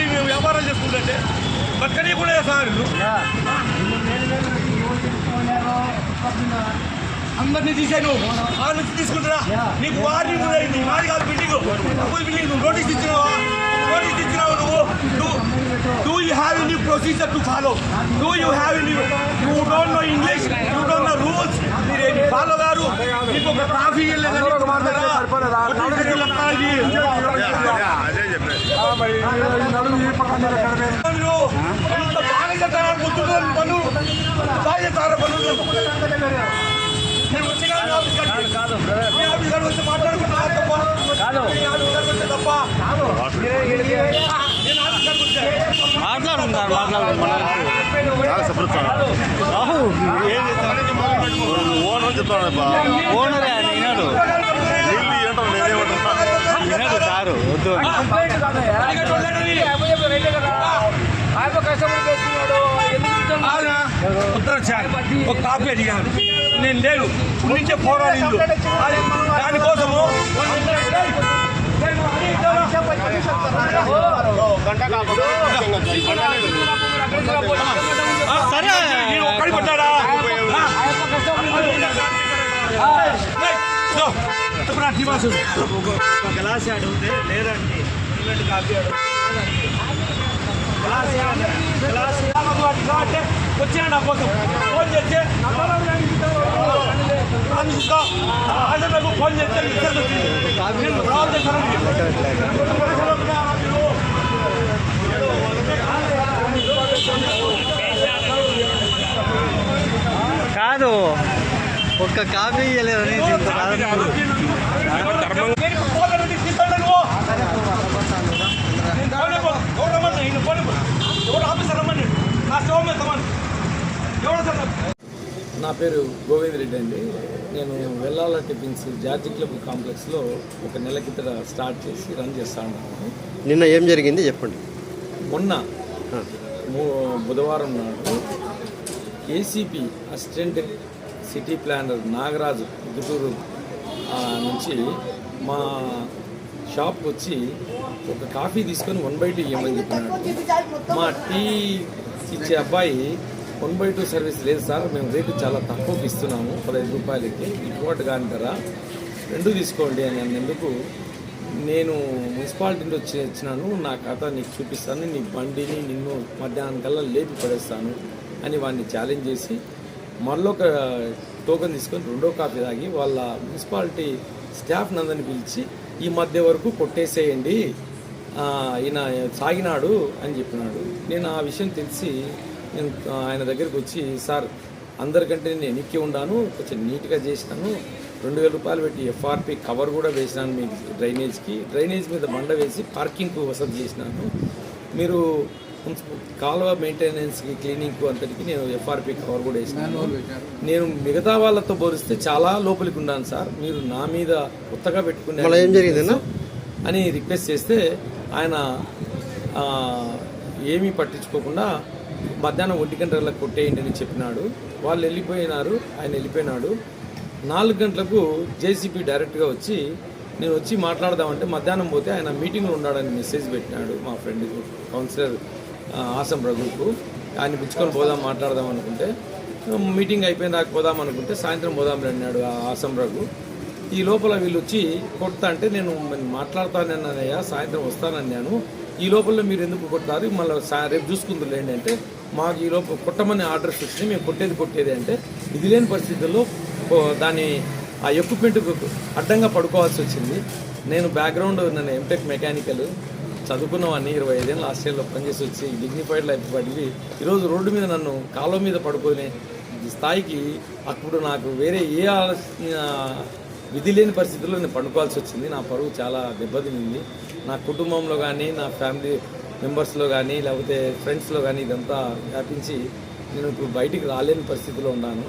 తీసుకుంటే బతకనీ కూడా సార్. అందరినీ తీసాను ఆ నుంచి తీసుకుంటారా. నీకు వార్నింగ్ కూడా అయింది మాది కాదు బిల్డింగ్ డబ్బులు బిల్డింగ్ నోటీస్ ఇచ్చినావా? నోటీస్ ఇచ్చినావు నువ్వు? Do you have any procedure to follow do you have any you don't know English you don't know rules మీరు ఫాలో గారు మీకు ఒక ట్రాఫీ వెళ్ళేదని చెప్పారు మీరు ఇంత బాగా చేస్తారా గుర్తున్నారు పనులు బాగా చేస్తారా పనులు నేను వచ్చినా మీ ఆఫీస్ కాడికి. మీ ఆఫీస్ కాడికి వచ్చి మాట్లాడుకుంటా తప్ప కాదు. మీ ఆఫీస్ కాడికి వచ్చి తప్ప నేను ఆఫీస్ కాడికి వచ్చా. మాట్లాడుకుంటారు మాట్లాడుకుంటారు రాహు ఏం ఓనర్ చెప్తాను బా ఓనరే వద్దు ఒక కాపీ అడిగాను నేను లేను నుంచే పోరాడిండు దానికోసము సరే ఒక్కడి పడ్డాడా ఒక గ్లాస్ అడిగితే లేదండి సిమెంట్ కాఫీ గ్లాస్ అంటే వచ్చిన నా కోసం ఫోన్ చేస్తే అదే నాకు ఫోన్ చేస్తే నేను రావాలి కాదు. ఒక్క కాఫీ ఇవ్వలేదని నా పేరు గోవింద్ రెడ్డి అండి. నేను వెల్లాల టిఫిన్స్ జార్జి క్లబ్ కాంప్లెక్స్లో ఒక నెల కిందట స్టార్ట్ చేసి రన్ చేస్తా ఉన్నాను. నిన్న ఏం జరిగింది చెప్పండి. మొన్న బుధవారం నాడు ACP assistant city planner Nagaraju Guntur నుంచి మా షాప్కి వచ్చి ఒక కాఫీ తీసుకొని వన్ బై టూ ఇవ్వమని చెప్పినాడు మా టీ ఇచ్చే అబ్బాయి వన్ బై టూ సర్వీస్ లేదు సార్ మేము రేటు చాలా తక్కువకి ఇస్తున్నాము పదహైదు రూపాయలకి. ఇటువంటి కాని ధర రెండు తీసుకోండి అని అన్నందుకు నేను మున్సిపాలిటీ నుంచి వచ్చి వచ్చినాను నా ఖాతా నీకు చూపిస్తాను నీ బండిని నిన్ను మధ్యాహ్నం కల్లా లేపి పడేస్తాను అని వాడిని ఛాలెంజ్ చేసి మరొక టోకెన్ తీసుకొని రెండో కాపీ తాగి వాళ్ళ మున్సిపాలిటీ స్టాఫ్ నందని పిలిచి ఈ మధ్య వరకు కొట్టేసేయండి. ఈయన సాగినాడు అని చెప్పినాడు. నేను ఆ విషయం తెలిసి నేను ఆయన దగ్గరికి వచ్చి సార్ అందరికంటే నేను ఎన్నిక్కి ఉన్నాను కొంచెం నీట్గా చేసినాను. రెండు వేల రూపాయలు పెట్టి ఎఫ్ఆర్పి కవర్ కూడా వేసినాను మీ డ్రైనేజ్కి. డ్రైనేజ్ మీద బండ వేసి పార్కింగ్కు వసతి చేసినాను. మీరు కాలువ మెయింటెనెన్స్కి క్లీనింగ్కు అంతటికి నేను ఎఫ్ఆర్పి కవర్ కూడా వేసినాను. నేను మిగతా వాళ్ళతో పోలిస్తే చాలా లోపలికి ఉన్నాను సార్. మీరు నా మీద కొత్తగా పెట్టుకునే మళ్ళీ ఏం జరిగిందన్న? అని రిక్వెస్ట్ చేస్తే ఆయన ఏమీ పట్టించుకోకుండా మధ్యాహ్నం ఒంటి గంటలకు కొట్టేయండి అని చెప్పినాడు. వాళ్ళు వెళ్ళిపోయినారు ఆయన వెళ్ళిపోయినాడు. నాలుగు గంటలకు జేసీపీ డైరెక్ట్గా వచ్చి నేను వచ్చి మాట్లాడదామంటే మధ్యాహ్నం పోతే ఆయన మీటింగ్లో ఉన్నాడని మెసేజ్ పెట్టినాడు మా ఫ్రెండ్ కౌన్సిలర్ ఆసం రఘుకు ఆయన పిలుచుకొని పోదాం మాట్లాడదాం అనుకుంటే మీటింగ్ అయిపోయిన దాకా పోదాం అనుకుంటే సాయంత్రం పోదాం అన్నాడు ఆ ఆసం రఘు. ఈ లోపల వీళ్ళు వచ్చి కొడతా అంటే నేను మరి మాట్లాడతానన్నయ్యా సాయంత్రం వస్తానన్నాను. ఈ లోపల మీరు ఎందుకు కొట్టారు మళ్ళీ సా రేపు చూసుకుందులేండి అంటే మాకు ఈ లోపల కొట్టమని ఆర్డర్స్ వచ్చినాయి మేము కొట్టేది కొట్టేది అంటే ఇది లేని పరిస్థితుల్లో దాని ఆ ఎక్విప్మెంట్ అడ్డంగా పడుకోవాల్సి వచ్చింది. నేను బ్యాక్గ్రౌండ్ నన్ను ఎంటెక్ మెకానికల్ చదువుకున్నవాడిని ఇరవై ఐదేళ్ళు ఆస్ట్రేలియాలో పనిచేసి వచ్చి డిగ్నిఫైడ్ లైఫ్ పడి ఈరోజు రోడ్డు మీద నన్ను కాలువ మీద పడుకునే స్థాయికి అప్పుడు నాకు వేరే ఏ విధి లేని పరిస్థితుల్లో నేను పండుకోవాల్సి వచ్చింది. నా పరువు చాలా దెబ్బతినింది. నా కుటుంబంలో కానీ నా ఫ్యామిలీ మెంబర్స్లో కానీ లేకపోతే ఫ్రెండ్స్లో కానీ ఇదంతా వ్యాపించి నేను ఇప్పుడు బయటికి రాలేని పరిస్థితిలో ఉన్నాను.